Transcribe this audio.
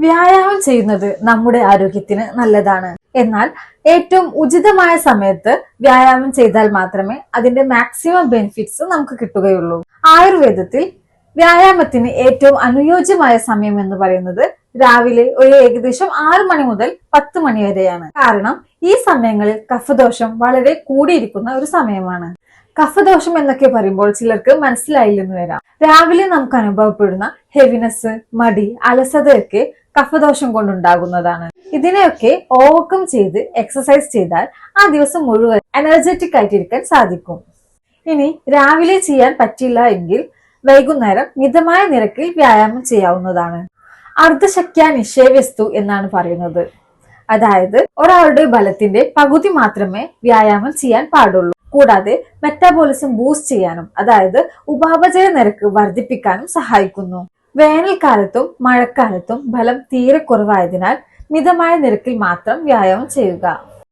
വ്യായാമം ചെയ്യുന്നത് നമ്മുടെ ആരോഗ്യത്തിന് നല്ലതാണ്. എന്നാൽ ഏറ്റവും ഉചിതമായ സമയത്ത് വ്യായാമം ചെയ്താൽ മാത്രമേ അതിന്റെ മാക്സിമം ബെനിഫിറ്റ്സ് നമുക്ക് കിട്ടുകയുള്ളൂ. ആയുർവേദത്തിൽ വ്യായാമത്തിന് ഏറ്റവും അനുയോജ്യമായ സമയം എന്ന് പറയുന്നത് രാവിലെ ഒരു ഏകദേശം ആറു മണി മുതൽ പത്ത് മണി വരെയാണ്. കാരണം ഈ സമയങ്ങളിൽ കഫദോഷം വളരെ കൂടിയിരിക്കുന്ന ഒരു സമയമാണ്. കഫദോഷം എന്നൊക്കെ പറയുമ്പോൾ ചിലർക്ക് മനസ്സിലായില്ലെന്ന് വരാം. രാവിലെ നമുക്ക് അനുഭവപ്പെടുന്ന ഹെവിനെസ് മടി അലസതയൊക്കെ കഫദോഷം കൊണ്ടുണ്ടാകുന്നതാണ്. ഇതിനെയൊക്കെ ഓവർകം ചെയ്ത് എക്സസൈസ് ചെയ്താൽ ആ ദിവസം മുഴുവൻ എനർജറ്റിക് ആയിട്ടിരിക്കാൻ സാധിക്കും. ഇനി രാവിലെ ചെയ്യാൻ പറ്റില്ല എങ്കിൽ വൈകുന്നേരം മിതമായ നിരക്കിൽ വ്യായാമം ചെയ്യാവുന്നതാണ്. അർദ്ധശക്യ നിഷേവസ്തു എന്നാണ് പറയുന്നത്. അതായത് ഒരാളുടെ ബലത്തിന്റെ പകുതി മാത്രമേ വ്യായാമം ചെയ്യാൻ പാടുള്ളൂ. കൂടാതെ മെറ്റാബോളിസം ബൂസ്റ്റ് ചെയ്യാനും അതായത് ഉപാപചയ നിരക്ക് വർദ്ധിപ്പിക്കാനും സഹായിക്കുന്നു. വേനൽക്കാലത്തും മഴക്കാലത്തും ബലം തീരെ കുറവായതിനാൽ മിതമായ നിരക്കിൽ മാത്രം വ്യായാമം ചെയ്യുക.